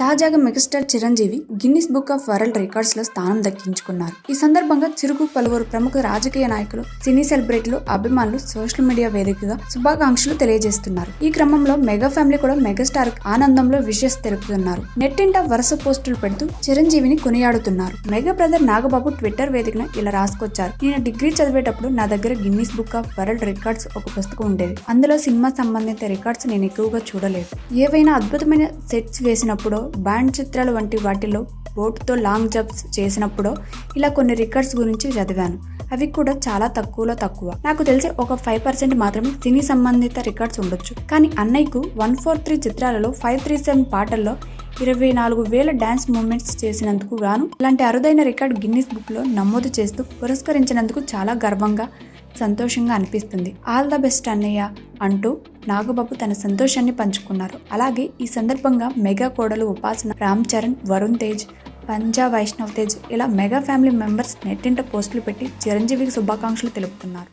తాజాగా megastar Chiranjeevi Guinness book of world రికార్డ్స్లో స్థానం దక్కించుకున్నారు. ఈ సందర్భంగా చిరుకు పలువురు ప్రముఖ రాజకీయ నాయకులు సినీ సెలబ్రిటీలు అభిమానులు సోషల్ మీడియా వేదికగా శుభాకాంక్షలు తెలియజేస్తున్నారు. ఈ క్రమంలో మెగా ఫ్యామిలీ కూడా మెగాస్టార్ ఆనందంలో విషెస్ తెలుపుతున్నారు. నెట్టింట వరుస పోస్టులు పెడుతూ చిరంజీవిని కొనియాడుతున్నారు. మెగా బ్రదర్ నాగబాబు ట్విట్టర్ వేదికన ఇలా రాసుకొచ్చారు. నేను డిగ్రీ చదివేటప్పుడు నా దగ్గర Guinness book of world records ఒక పుస్తకం ఉండేది. అందులో సినిమా సంబంధిత రికార్డ్స్ నేను ఎక్కువగా చూడలేదు. ఏవైనా అద్భుతమైన సెట్స్ వేసినప్పుడు బ్యాండ్ చిత్రాలు వంటి వాటిలో బోట్తో లాంగ్ జంప్స్ చేసినప్పుడు ఇలా కొన్ని రికార్డ్స్ గురించి చదివాను. అవి కూడా చాలా తక్కువలో తక్కువ. నాకు తెలిసి ఒక ఫైవ్ పర్సెంట్ మాత్రమే సినీ సంబంధిత రికార్డ్స్ ఉండొచ్చు. కానీ అన్నయ్యకు వన్ ఫోర్ త్రీ చిత్రాలలో ఫైవ్ త్రీ సెవెన్ పాటల్లో ఇరవై నాలుగు వేల డ్యాన్స్ మూమెంట్స్ చేసినందుకు గాను ఇలాంటి అరుదైన రికార్డ్ గిన్నిస్ బుక్లో నమోదు చేస్తూ పురస్కరించినందుకు చాలా గర్వంగా సంతోషంగా అనిపిస్తుంది. ఆల్ ద బెస్ట్ అన్నయ్య అంటూ నాగబాబు తన సంతోషాన్ని పంచుకున్నారు. అలాగే ఈ సందర్భంగా మెగా కోడలు ఉపాసన రామ్ చరణ్ వరుణ్ తేజ్ పంజా వైష్ణవ్ తేజ్ ఇలా మెగా ఫ్యామిలీ మెంబర్స్ నెట్టింట పోస్టులు పెట్టి చిరంజీవికి శుభాకాంక్షలు తెలుపుతున్నారు.